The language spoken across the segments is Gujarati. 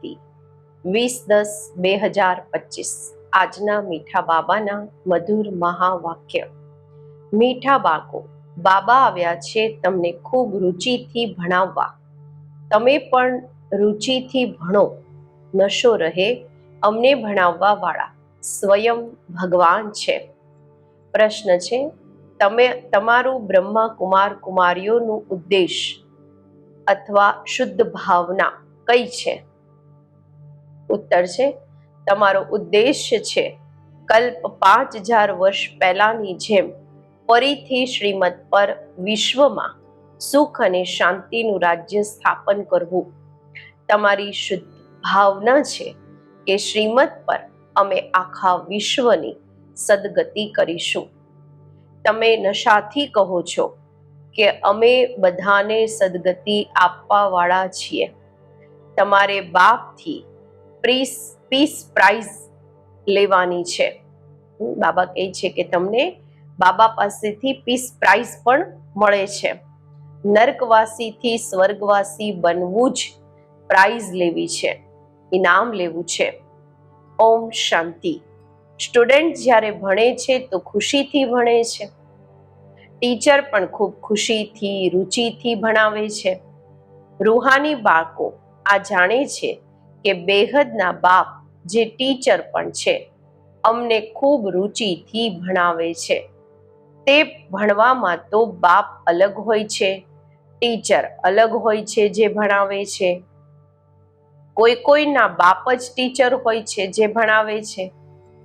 શાંતિ વીસ દસ બે હજાર પચીસ. આજના મીઠા બાબાના મધુર મહાવાક્ય. મીઠા બાળકો, બાબા આવ્યા છે તમને ખૂબ રુચિથી ભણાવવા. તમે પણ રુચિથી ભણો. નશો રહે, અમને ભણાવવા વાળા સ્વયં ભગવાન છે. પ્રશ્ન છે, તમે તમારું બ્રહ્મા કુમાર કુમારીઓનું ઉદ્દેશ અથવા શુદ્ધ ભાવના કઈ છે? ઉત્તર છે. તમારો ઉદ્દેશ્ય છે કલ્પ પાંચ હજાર વર્ષ પહેલાની જેમ ફરીથી શ્રીમદ પર વિશ્વમાં સુખ અને શાંતિનું રાજ્ય સ્થાપન કરવું. તમારી શુદ્ધ ભાવના છે કે શ્રીમદ પર અમે આખા વિશ્વની સદગતિ કરીશું. તમે નશાથી કહો છો કે અમે બધાને સદગતિ આપવાવાળા છીએ. તમારે બાપથી પ્રીસ, પીસ પ્રાઇઝ લેવાની છે. બાબા કહે છે કે તમને બાબા પાસેથી પીસ પ્રાઇઝ પણ મળે છે. નર્કવાસીથી સ્વર્ગવાસી બનવું જ પ્રાઇઝ લેવી છે. ઇનામ લેવું છે. ઓમ શાંતિ. સ્ટુડન્ટ જ્યારે ભણે છે તો ખુશીથી ભણે છે. ટીચર પણ ખૂબ ખુશીથી, રુચિથી ભણાવે છે. રૂહાની બાળકો આ જાણે છે કે બેહદના બાપ જે ટીચર પણ છે, અમને ખૂબ રુચિથી ભણાવે છે. તે ભણવામાં તો બાપ અલગ હોય છે, ટીચર અલગ હોય છે જે ભણાવે છે. કોઈ કોઈના બાપ જ ટીચર હોય છે જે ભણાવે છે.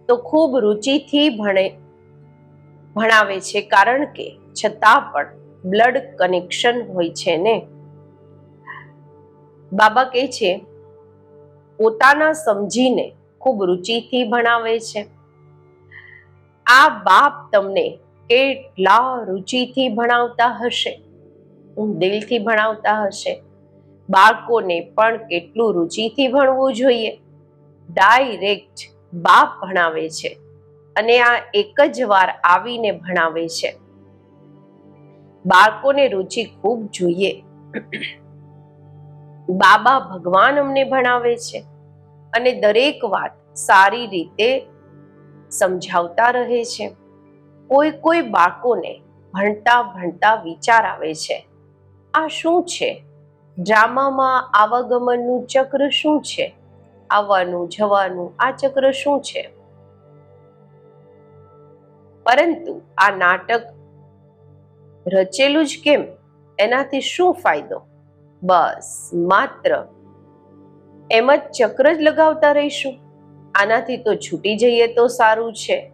તો ખૂબ રુચિથી ભણે, ભણાવે છે કારણ કે છતાં પણ બ્લડ કનેક્શન હોય છે ને. બાબા કહે છે પોતાના સમજીને ખૂબ રુચિથી ભણાવે છે. આ બાપ તમને કેટલા રુચિથી ભણાવતા હશે? દિલથી ભણાવતા હશે. બાળકોને પણ કેટલું રુચિથી ભણવું જોઈએ. ડાયરેક્ટ બાપ ભણાવે છે અને આ એક જ વાર આવીને ભણાવે છે. બાળકોને રુચિ ખૂબ જોઈએ. બાબા ભગવાન અમને ભણાવે છે અને દરેક વાત સારી રીતે સમજાવતા રહે છે. કોઈ કોઈ બાળકોને ભણતા ભણતા વિચાર આવે છે, આ શું છે? ડ્રામામાં આવાગમનનું ચક્ર શું છે? આવવાનું, જવાનું, આ ચક્ર શું છે? પરંતુ આ નાટક રચેલું જ કેમ? એનાથી શું ફાયદો? બસ, માત્ર. એમ જ ચક્ર જ લગાવતા રહીશું. આનાથી તો છૂટી જઈએ તો સારું છે.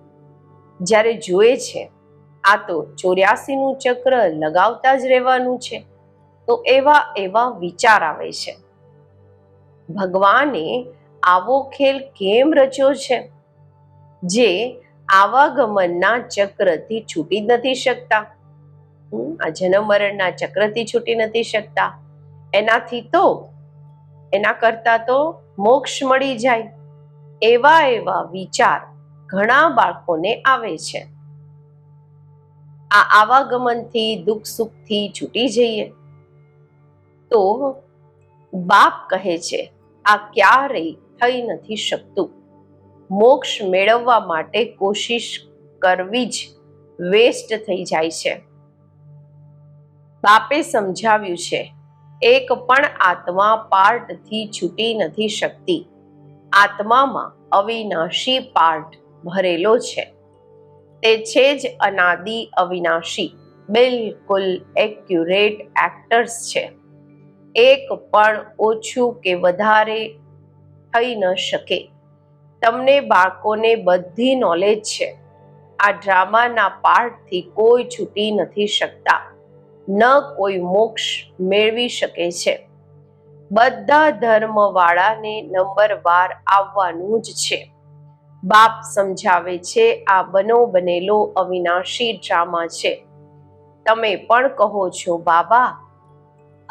જ્યારે જુએ છે, આ તો ચોર્યાસીનું ચક્ર લગાવતા જ રહેવાનું છે. તો એવા એવા વિચાર આવે છે. ભગવાને આવો ખેલ કેમ રચ્યો છે? જે આવાગમનના ચક્રથી છૂટી નથી શકતા. આ જન્મ મરણના ચક્રથી છૂટી નથી શકતા. એનાથી તો, એના કરતા તો મોક્ષ મળી જાય. એવા એવા વિચાર ઘણા બાળકોને આવે છે. આ આવાગમનથી દુઃખ સુખથી છૂટી જઈએ. તો બાપ કહે છે, આ ક્યારેય થઈ નથી શકતું. મોક્ષ મેળવવા માટે કોશિશ કરવી જ વેસ્ટ થઈ જાય છે. બાપે સમજાવ્યું છે એક પણ આત્મા પાર્ટથી છૂટી નથી શકતી. આત્મામાં અવિનાશી પાર્ટ ભરેલો છે. તે છે જ અનાદિ અવિનાશી, બિલકુલ એક્યુરેટ એક્ટર્સ છે. એક પણ ઓછું કે વધારે થઈ ન શકે. તમને બાળકોને બધી નોલેજ છે. આ ડ્રામાના પાર્ટથી કોઈ છૂટી નથી શકતા. ન કોઈ મોક્ષ મેળવી શકે છે. બધા ધર્મવાળાને નંબરવાર આવવાનું જ છે. બાપ સમજાવે છે, આ બનો બનેલો અવિનાશી ડ્રામા છે. તમે પણ કહો છો, બાબા,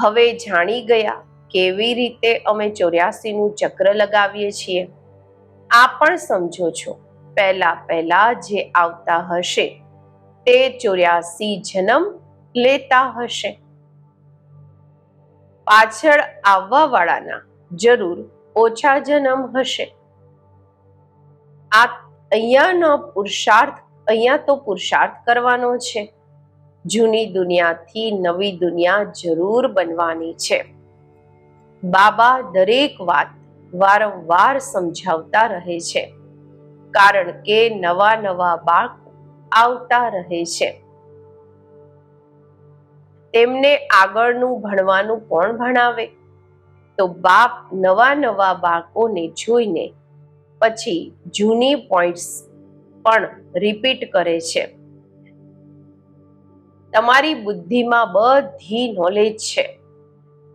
હવે જાણી ગયા કેવી રીતે અમે ચોર્યાસી નું ચક્ર લગાવીએ છીએ. આ પણ સમજો છો, પહેલા પહેલા જે આવતા હશે, તે ચોર્યાસી જન્મ લેતા હશે. પાછળ આવવા વાળાના જરૂર ઓછા જન્મ હશે. આ અહીંયાનો પુરુષાર્થ, અહીંયા તો પુરુષાર્થ કરવાનો છે. જૂની દુનિયાથી નવી દુનિયા જરૂર બનવાની છે. બાબા દરેક વાત વારંવાર સમજાવતા રહે છે. કારણ કે નવા નવા બાળકો આવતા રહે છે. તેમને આગળનું ભણવાનું કોણ ભણાવે? તો બાપ નવા નવા બાળકોને જોઈને પછી જૂની પોઈન્ટ્સ પણ રિપીટ કરે છે. તમારી બુદ્ધિમાં બધી નોલેજ છે.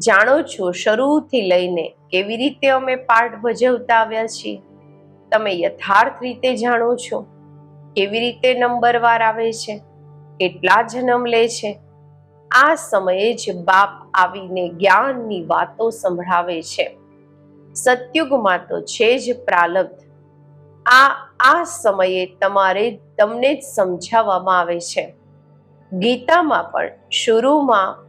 જાણો છો શરૂથી લઈને કેવી રીતે અમે પાઠ ભજવતા આવ્યા છીએ? તમે યથાર્થ રીતે જાણો છો? કેવી રીતે નંબરવાર આવે છે? કેટલા જન્મ લે છે? આ સમયે જ બાપ આવીને જ્ઞાનની વાતો સંભળાવે છે. સત્યુગમાં તો છે જ પ્રાલબ્ધ. આ આ સમયે તમારે તમને જ સમજાવવામાં આવે છે. ગીતામાં પણ શરૂમાં,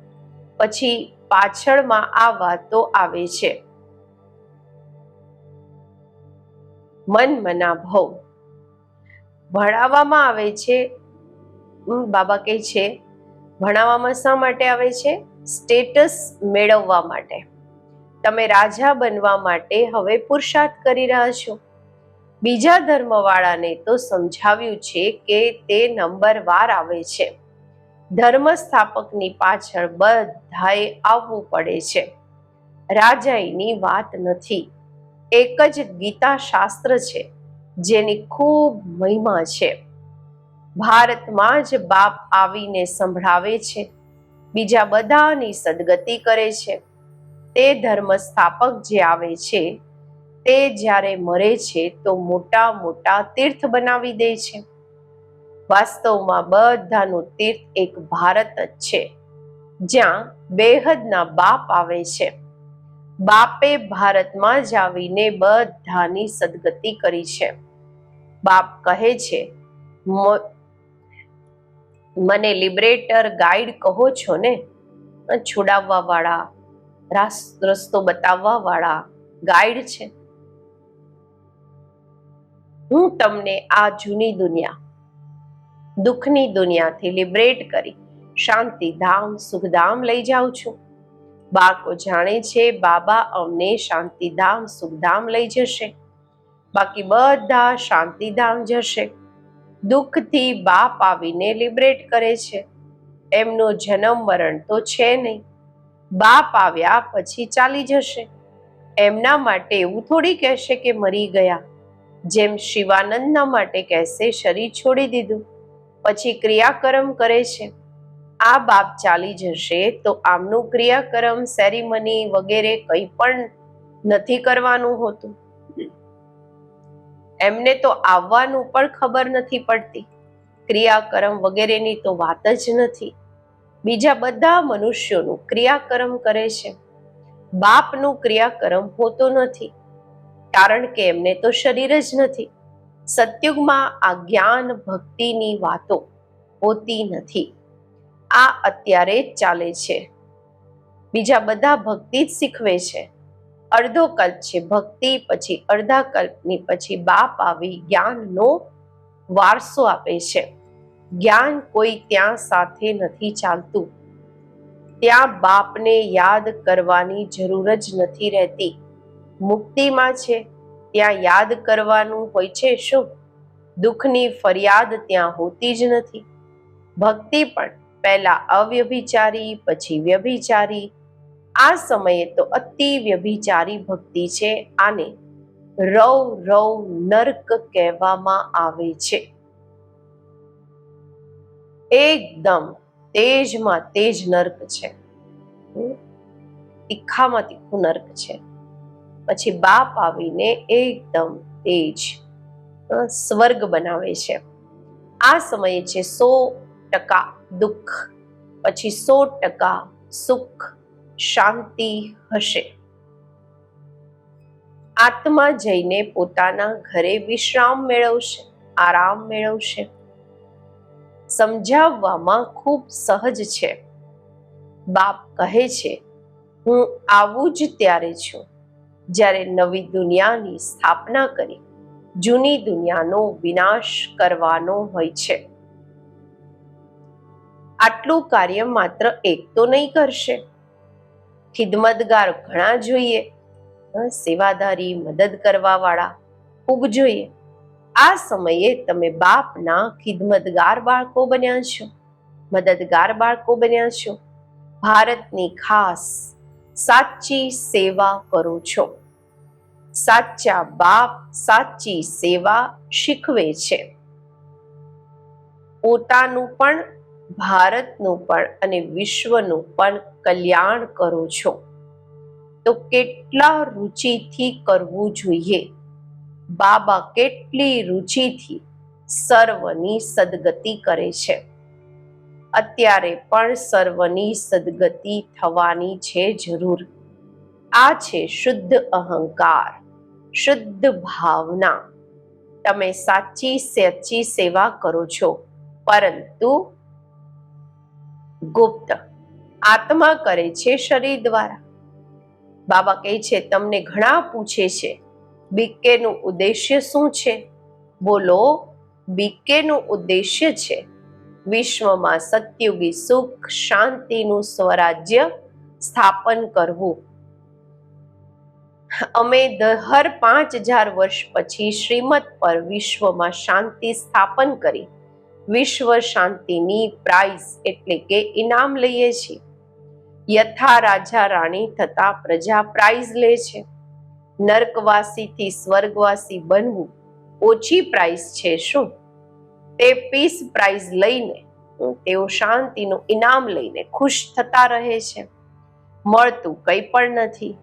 પછી પાછળમાં આ વાતો આવે છે. મન મના ભવ ભણાવવામાં આવે છે. બાબા કહે છે ભણાવવામાં શા માટે આવે છે? સ્ટેટસ મેળવવા માટે. તમે રાજા બનવા માટે હવે પુરુષાર્થ કરી રહ્યા છો. બીજા ધર્મવાળાને તો સમજાવ્યું છે કે તે નંબર વાર આવે છે. ધર્મ સ્થાપકની પાછળ બધાએ આવવું પડે છે. રાજાઈની વાત નથી. એક જ ગીતા શાસ્ત્ર છે, જેની ખૂબ મહિમા છે. ભારતમાં જ બાપ આવીને સંભળાવે છે. બીજા બધાની સદગતિ કરે છે. તે ધર્મ સ્થાપક જે આવે છે, તે જ્યારે મરે છે તો મોટા મોટા તીર્થ બનાવી દે છે. વાસ્તવમાં બધાનું તીર્થ એક ભારત જ છે, જ્યાં બેહદના બાપ આવે છે. બાપે ભારતમાં જ આવીને બધાની સદગતિ કરી છે. બાપ કહે છે, "મ- મને લિબરેટર ગાઈડ કહો છો ને? છોડાવવા વાળા રસ્તો બતાવવા વાળા ગાઈડ છે. હું તમને આ જૂની દુનિયા, દુઃખની દુનિયાથી લિબરેટ કરી શાંતિધામ સુખધામ લઈ જાઉં છું. બાળકો જાણે છે બાબા અમને શાંતિધામ સુખધામ લઈ જશે. બાકી બધા શાંતિધામ જશે. દુઃખથી બાપ આવીને લિબરેટ કરે છે. એમનો જન્મ મરણ તો છે નહીં. બાપ આવ્યા પછી ચાલી જશે. એમના માટે એવું થોડી કહેશે કે મરી ગયા. જેમ શિવાનંદના માટે કહેશે, શરીર છોડી દીધું. પછી ક્રિયાકર્મ કરે છે. આ બાપ ચાલી જશે તો આમનું ક્રિયાકર્મ, સેરેમની વગેરે કંઈ પણ નથી કરવાનું હોતું. એમને તો આવવાનું પણ ખબર નથી પડતી. ક્રિયાકર્મ વગેરેની તો વાત જ નથી. બીજા બધા મનુષ્યોનું ક્રિયાકર્મ કરે છે. બાપનું ક્રિયાકર્મ હોતો નથી. કારણ કે એમને તો શરીર જ નથી. સત્યુગમાં આ જ્ઞાન ભક્તિની વાતો હોતી નથી. આ અત્યારે ચાલે છે. બીજા બધા ભક્તિ જ શીખવે છે. અડધો કલ્પ છે ભક્તિ, પછી અડધા કલ્પની, પછી બાપ આવી જ્ઞાનનો વારસો આપે છે. જ્ઞાન કોઈ ત્યાં સાથે નથી ચાલતું. ત્યાં બાપને યાદ કરવાની જરૂર જ નથી રહેતી. મુક્તિમાં છે, ત્યાં યાદ કરવાનું હોય છે શું? દુઃખની ફરિયાદ ત્યાં હોતી જ નથી. ભક્તિ પણ પહેલા અવ્યભિચારી, પછી વ્યભિચારી આ સમયે તો અતિ વ્યભિચારી ભક્તિ છે, આને રવ રવ નર્ક કહેવામાં આવે છે. એકદમ તેજમાં તેજ નર્ક છે. તીખામાં તીખું નર્ક છે. પછી બાપ આવીને એકદમ તેજ સ્વર્ગ બનાવે છે. આ સમયે છે સો ટકા દુઃખ, પછી સો ટકા સુખ શાંતિ હશે. આત્મા જઈને પોતાના ઘરે વિશ્રામ મેળવશે, આરામ મેળવશે. સમજાવવામાં ખૂબ સહજ છે. બાપ કહે છે, હું આવું જ ત્યારે છું, જ્યારે નવી દુનિયાની સ્થાપના કરી, જૂની દુનિયાનો વિનાશ કરવાનો હોય છે. આટલું કાર્ય માત્ર એક તો નહીં કરશે. ખિદમતગાર ઘણા જોઈએ. સેવાધારી મદદ કરવા વાળા ખૂબ જોઈએ. આ સમયે તમે બાપના ખિદમતગાર બાળકો બન્યા છો. મદદગાર બાળકો બન્યા છો. ભારતની ખાસ સાચી સેવા કરો છો. સાચા બાપ સાચી સેવા શીખવે છે. પોતાનું પણ ભારતનું પણ અને વિશ્વનું પણ કલ્યાણ કરો છો. તો કેટલા રુચિથી કરવું જોઈએ? બાબા કેટલી રુચિથી સર્વની સદગતિ કરે છે? અત્યારે પણ સર્વની સદગતિ થવાની છે જરૂર. આ છે શુદ્ધ અહંકાર, શુદ્ધ ભાવના. તમે સાચી સાચી સેવા કરો છો. પરંતુ ગુપ્ત. આત્મા કરે છે શરીર દ્વારા. બાબા કહે છે, તમને ઘણા પૂછે છે બીકેનું ઉદ્દેશ્ય શું છે? બોલો બીકેનું ઉદ્દેશ્ય છે વિશ્વમાં સત્યુગી સુખ, શાંતિનું સ્વરાજ્ય સ્થાપન કરવું. અમે હર પાંચ હજાર વર્ષ પછી શ્રીમદ પર વિશ્વમાં શાંતિ સ્થાપન કરી. વિશ્વ શાંતિની પ્રાઇઝ એટલે કે ઇનામ લઈએ છીએ. યથા રાજા રાણી થતા પ્રજા પ્રાઇઝ લે છે. નર્કવાસીથી સ્વર્ગવાસી બનવું ઓછી પ્રાઇઝ છે શું? તે પીસ પ્રાઇઝ લઈને તેઓ શાંતિનું ઇનામ લઈને ખુશ થતા રહે છે. મળતું કંઈ પણ નથી.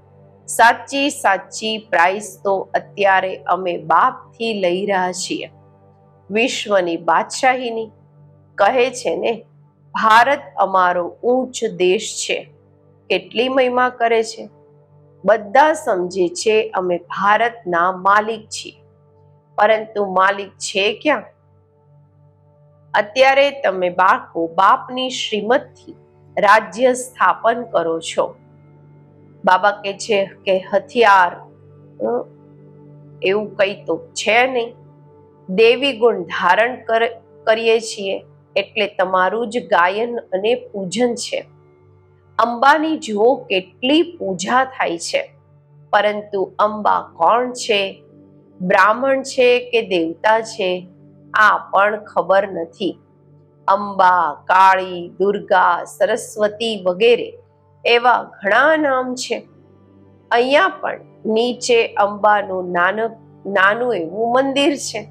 સાચી સાચી પ્રાઇઝ તો અત્યારે અમે બાપથી લઈ રહ્યા છીએ. વિશ્વની બાદશાહીની કહે છે ને, ભારત અમારો ઊંચ દેશ છે. કેટલી મહિમા કરે છે? બધા સમજે છે અમે ભારતના માલિક છીએ. પરંતુ માલિક છે ક્યાં? અત્યારે તમે બાળકો બાપની શ્રીમતથી રાજ્ય સ્થાપન કરો છો. બાબા કે છે કે હથિયાર એવું કંઈ તો છે નહીં. દેવી ગુણ ધારણ કર- કરીએ છીએ એટલે તમારું જ ગાયન અને પૂજન છે. અંબાની જુઓ કેટલી પૂજા થાય છે. પરંતુ અંબા કોણ છે? બ્રાહ્મણ છે કે દેવતા છે? આ પણ ખબર નથી. અંબા, કાળી, દુર્ગા, સરસ્વતી વગેરે એવા ઘણા નામ છે. અહીંયા પણ નીચે અંબાનું નાનક, નાનું એવું મંદિર છે.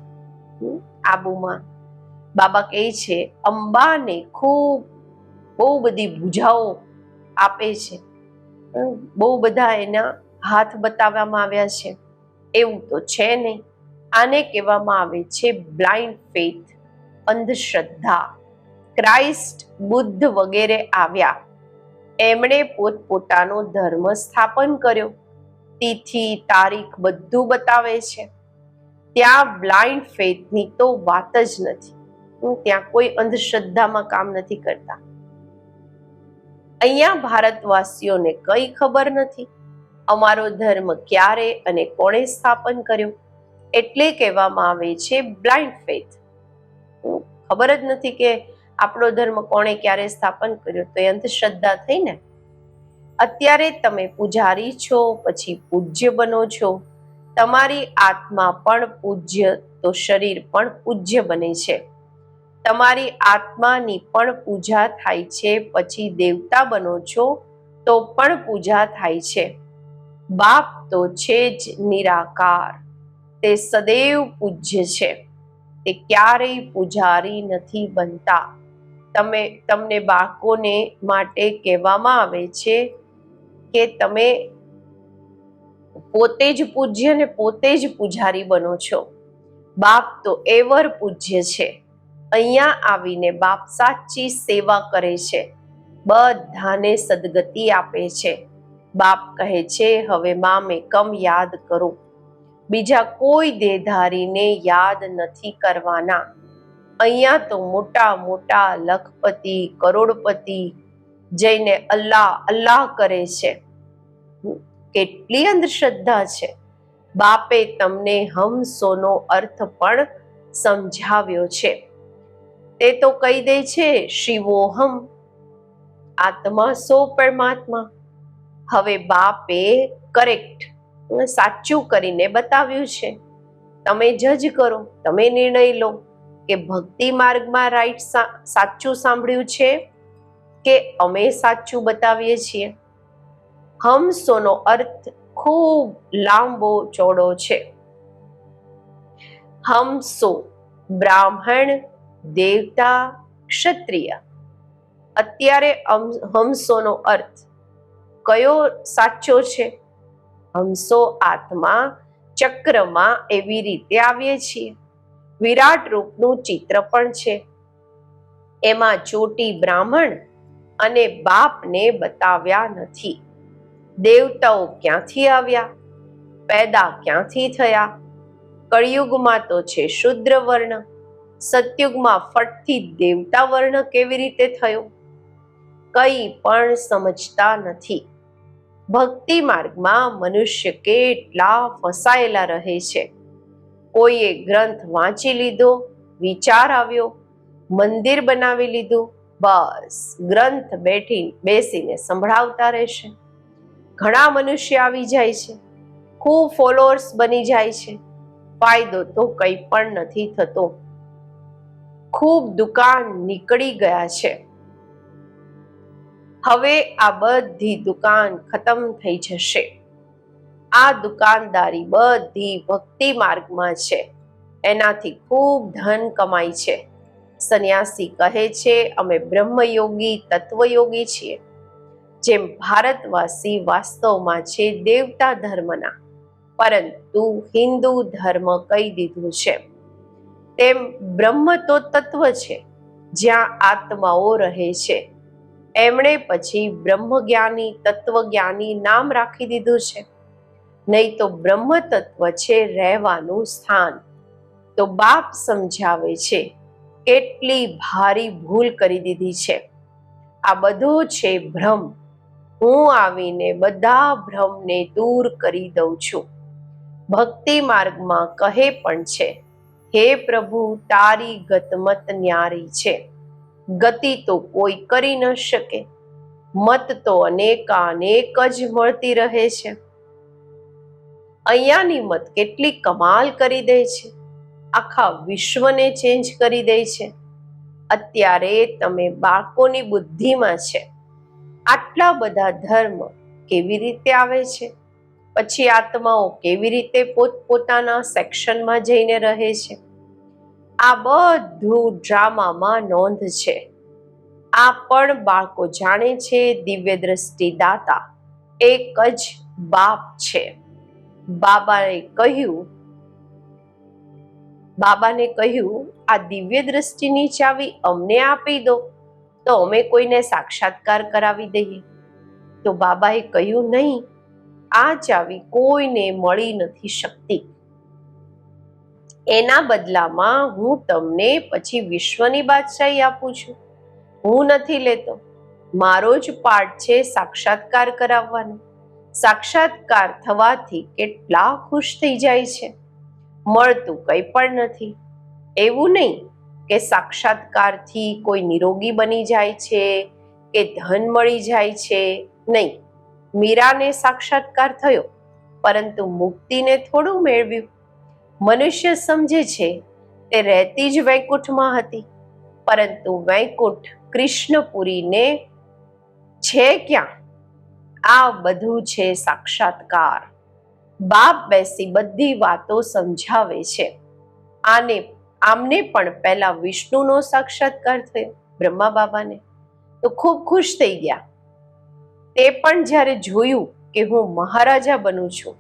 હમ, આબુમાં. બાબા કહે છે અંબાને ખૂબ બહુ બધી ભૂજાઓ આપે છે. બહુ બધા એના હાથ બતાવવામાં આવ્યા છે. એવું તો છે નહીં. આને કહેવામાં આવે છે બ્લાઇન્ડ ફેથ અંધશ્રદ્ધા. ક્રાઇસ્ટ બુદ્ધ વગેરે આવ્યા. એમણે પોતપોતાનો ધર્મ સ્થાપન કર્યો. તિથિ તારીખ બધું બતાવે છે. ત્યાં બ્લાઇન્ડ ફેથની તો વાત જ નથી. હું ત્યાં કોઈ અંધશ્રદ્ધામાં કામ નથી કરતા. અહીંયા ભારતવાસીઓને કઈ ખબર નથી. અમારો ધર્મ ક્યારે અને કોણે સ્થાપન કર્યો? એટલે કહેવામાં આવે છે બ્લાઇન્ડ ફેથ ખબર જ નથી કે આપણો ધર્મ કોણે ક્યારે સ્થાપન કર્યો? તો એ અંધશ્રદ્ધા થઈ ને? અત્યારે તમે પૂજારી છો, પછી પૂજ્ય બનો છો. તમારી આત્મા પણ પૂજ્ય, તો શરીર પણ પૂજ્ય બને છે. તમારી આત્માની પણ પૂજા થાય છે, પછી દેવતા બનો છો, તો પણ પૂજા થાય છે. બાપ તો છે જ નિરાકાર, તે સદૈવ પૂજ્ય છે. તે ક્યારેય પૂજારી નથી બનતા. તમે, તમને બાળકોને માટે કહેવામાં આવે છે કે તમે પોતે જ પૂજ્ય ને પોતે જ પૂજારી બનો છો. બાપ તો એવર પૂજ્ય છે. અહીંયા આવીને બાપ સાચી સેવા કરે છે. બધાને સદગતિ આપે છે. બાપ કહે છે, હવે મામે કમ યાદ કરો. બીજા કોઈ દેધારીને યાદ નથી કરવાના. અહીંયા તો મોટા મોટા લખપતિ, કરોડપતિ જઈને અલ્લાહ અલ્લાહ કરે છે. કેટલી અંધશ્રદ્ધા છે. બાપે તમને હમસોનો અર્થ પણ સમજાવ્યો છે. તે તો કહી દે છે શિવોહમ આત્મા સો પરમાત્મા. હવે બાપે કરેક્ટ સાચું કરીને બતાવ્યું છે. તમે જજ કરો, તમે નિર્ણય લો કે ભક્તિ માર્ગમાં રાઈટ સાચું સાંભળ્યું છે કે અમે સાચું બતાવીએ છીએ? હમસોનો અર્થ ખૂબ લાંબો ચોડો છે. હમસો બ્રાહ્મણ, દેવતા, ક્ષત્રિય. અત્યારે હમ- હંસોનો અર્થ કયો સાચો છે? હંસો આત્મા ચક્રમાં એવી રીતે આવીએ છીએ. વિરાટ રૂપનું ચિત્ર પણ છે. એમાં ચોટી બ્રાહ્મણ અને બાપને બતાવ્યા નથી. દેવતાઓ ક્યાંથી આવ્યા? પેદા ક્યાંથી થયા? કળિયુગમાં તો છે શુદ્ર વર્ણ. સતયુગમાં ફટથી દેવતા વર્ણ કેવી રીતે થયો? કંઈ પણ સમજતા નથી. ભક્તિ માર્ગમાં મનુષ્ય કેટલા ફસાયેલા રહે છે. કોઈએ ગ્રંથ વાંચી લીધો, વિચાર આવ્યો, મંદિર બનાવી લીધું, બસ ગ્રંથ બેઠી બેસીને સંભળાવતા રહેશે. ઘણા મનુષ્ય આવી જાય છે. ખૂબ ફોલોઅર્સ બની જાય છે. ફાયદો તો કંઈ પણ નથી થતો. ખૂબ દુકાન નીકળી ગયા છે. હવે આ બધી દુકાન ખતમ થઈ જશે. આ દુકાનદારી બધી ભક્તિ માર્ગમાં છે. એનાથી ખૂબ ધન કમાય છે. સંન્યાસી કહે છે, અમે બ્રહ્મયોગી તત્વયોગી છીએ. જેમ ભારતવાસી વાસ્તવમાં છે દેવતા ધર્મના, પરંતુ હિન્દુ ધર્મ કહી દીધું છે. તેમ બ્રહ્મ તો તત્વ છે, જ્યાં આત્માઓ રહે છે. એમણે પછી બ્રહ્મજ્ઞાની તત્વજ્ઞાની નામ રાખી દીધું છે. નહીં તો બ્રહ્મ તત્વ છે રહેવાનું સ્થાન. તો બાપ સમજાવે છે, કેટલી ભારી ભૂલ કરી દીધી છે. આ બધું છે ભ્રમ. હું આવીને બધા ભ્રમને દૂર કરી દઉં છું. ભક્તિ માર્ગમાં કહે પણ છે, હે પ્રભુ, તારી ગતમત ન્યારી છે. ગતિ તો કોઈ કરી ન શકે. મત તો અનેકાનેક જ મળતી રહે છે. અહીંયાની મત કેટલી કમાલ કરી દે છે. આખા વિશ્વને ચેન્જ કરી દે છે. અત્યારે તમે બાળકોની બુદ્ધિમાં છે. આટલા બધા ધર્મ કેવી રીતે આવે છે? પછી આત્માઓ કેવી રીતે પોતપોતાના સેક્શનમાં જઈને રહે છે? આ બધું ડ્રામામાં નોંધ છે. આ પણ બાળકો જાણે છે દિવ્ય દ્રષ્ટિ દાતા એક જ બાપ છે. બાબાએ કહ્યું, બાબાને કહ્યું, આ દિવ્ય દ્રષ્ટિની ચાવી અમને આપી દો. તો અમે કોઈને સાક્ષાત્કાર કરાવી દઈએ. તો બાબાએ કહ્યું નહીં, આ ચાવી કોઈને મળી નથી શકતી. એના બદલામાં હું તમને પછી વિશ્વની બાદશાહી આપું છું. હું નથી લેતો. મારો જ પાર્ટ છે સાક્ષાત્કાર કરાવવાનો. સાક્ષાત્કાર થવાથી કેટલા ખુશ થઈ જાય છે. મળતું કંઈ પણ નથી. એવું નહીં કે સાક્ષાત્કારથી કોઈ નિરોગી બની જાય છે, કે ધન મળી જાય છે? નહીં. મીરાને સાક્ષાત્કાર થયો, પરંતુ મુક્તિને થોડું મેળવ્યું. મનુષ્ય સમજે છે, તે રહેતી જ વૈકુંઠમાં હતી. પરંતુ વૈકુંઠ કૃષ્ણપુરીને છે ક્યાં? આ બધું છે સાક્ષાત્કાર. બાપ બેસી બધી વાતો સમજાવે છે. આને આમને પણ પહેલા વિષ્ણુનો સાક્ષાત્કાર થયો, બ્રહ્મા બાબાને. તો ખૂબ ખુશ થઈ ગયા. તે પણ જ્યારે જોયું કે હું મહારાજા બનું છું,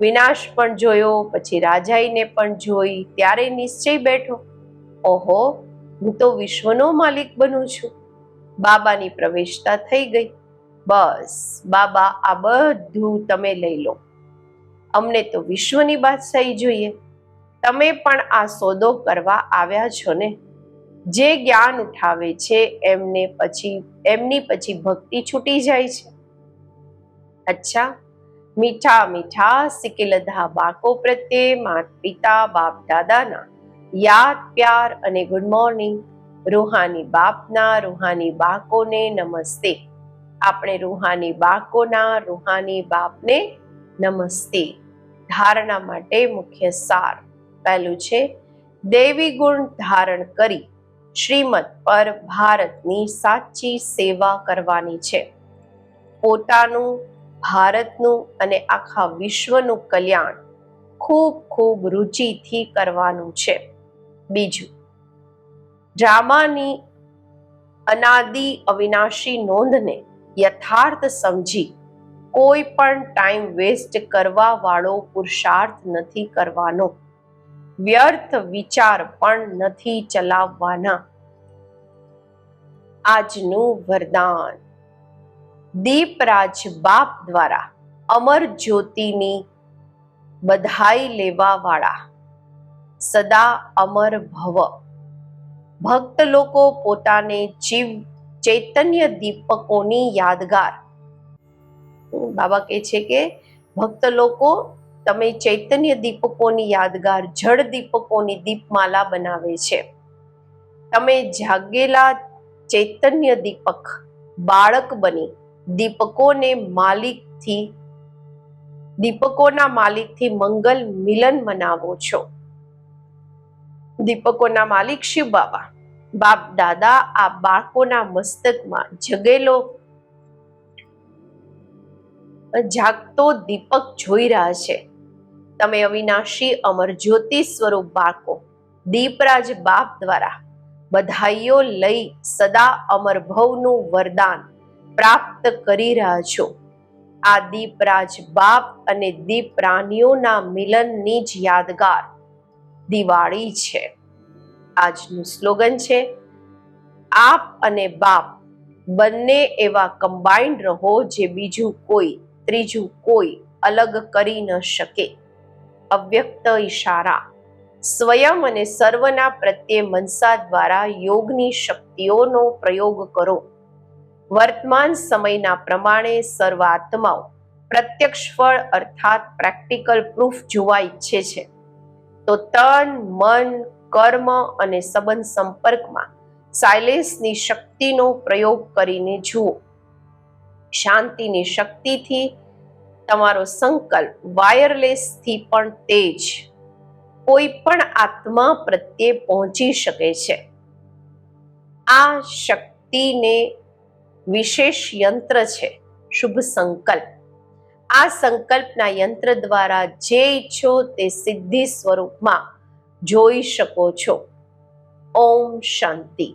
વિનાશ પણ જોયો, પછી રાજાઈને પણ જોઈ, ત્યારે નિશ્ચય બેઠો, ઓહો, હું તો વિશ્વનો માલિક બનું છું. બાબાની પ્રવેશતા થઈ ગઈ. બસ, બાબા, આ બધું તમે લઈ લો. અમને તો વિશ્વની બાદશાહી જોઈએ. તમે પણ આ સોદો કરવા આવ્યા છો ને? જે જ્ઞાન ઉઠાવે છે, એમને પછી, એમની પછી ભક્તિ છૂટી જાય છે. અચ્છા. મીઠા મીઠા સિકેલધા બાળકો પ્રત્યે માત પિતા, બાપ દાદાના. યાદ, પ્યાર અને ગુડ મોર્નિંગ રૂહાની બાપના, રૂહાની બાળકોને નમસ્તે. આપણે રૂહાની બાળકોના રૂહાની બાપને નમસ્તે. ધારણા માટે મુખ્ય સાર. પહેલું છે, દેવી ગુણ ધારણ કરી શ્રીમદ પર ભારતની સાચી સેવા કરવાની છે. પોતાનું, ભારતનું અને આખા વિશ્વનું કલ્યાણ ખૂબ ખૂબ રુચિથી કરવાનું છે. બીજું ડ્રામાની અનાદિ અવિનાશી નોંધને યથાર્થ સમજી કોઈ પણ ટાઈમ વેસ્ટ કરવા વાળો પુરુષાર્થ નથી કરવાનો. વ્યર્થ વિચાર પણ નથી ચલાવવાના. આજનું વરદાન. દીપરાજ બાપ દ્વારા અમર જ્યોતિની બધાઈ લેવા વાળા સદા અમર ભવ. ભક્ત લોકો પોતાને જીવ ચૈતન્ય દીપકોની યાદગાર. બાબા કહે છે કે ભક્ત લોકો તમે ચૈતન્ય દીપકોની યાદગાર જળ દીપકોની દીપમાલા બનાવે છે. તમે જાગેલા ચૈતન્ય દીપક બાળક બની દીપકોને માલિકથી, દીપકોના માલિકથી મંગલ મિલન મનાવો છો. દીપકોના માલિક શિવ બાબા બાપ દાદા આ બાળકોના મસ્તકમાં જગેલો, જાગતો દીપક જોઈ રહ્યા છે. તમે અવિનાશી અમર જ્યોતિ સ્વરૂપ બાળકો, દીપરાજ બાપ દ્વારા બધાઈઓ લઈ સદા અમર ભવનું વરદાન પ્રાપ્ત કરી રહ્યા છો. આ દીપરાજ બાપ અને દીપ પ્રાણીઓના મિલનની જ યાદગાર દિવાળી છે. આજનું સ્લોગન છે, આપ અને બાપ બંને એવા કમ્બાઇન્ડ રહો જે બીજું કોઈ, ત્રીજું કોઈ અલગ કરી ન શકે. અવ્યક્ત ઈશારા. સ્વયં અને સર્વના પ્રત્યે મનસા દ્વારા યોગની શક્તિઓનો પ્રયોગ કરો. વર્તમાન સમયના પ્રમાણે સર્વાત્માઓ પ્રત્યક્ષ ફળ અર્થાત પ્રેક્ટિકલ પ્રૂફ જોવા ઈચ્છે છે. તો તન, મન, કર્મ અને સંબંધ સંપર્કમાં સાયલેન્સની શક્તિનો પ્રયોગ કરીને જુઓ. શાંતિની શક્તિથી તમારો સંકલ્પ વાયરલેસથી પણ તેજ કોઈ પણ આત્મા પ્રત્યે પહોંચી શકે છે. આ શક્તિને વિશેષ યંત્ર છે, શુભ સંકલ્પ. આ સંકલ્પના યંત્ર દ્વારા જે ઈચ્છો તે સિદ્ધિ સ્વરૂપમાં જોઈ શકો છો. ઓમ શાંતિ.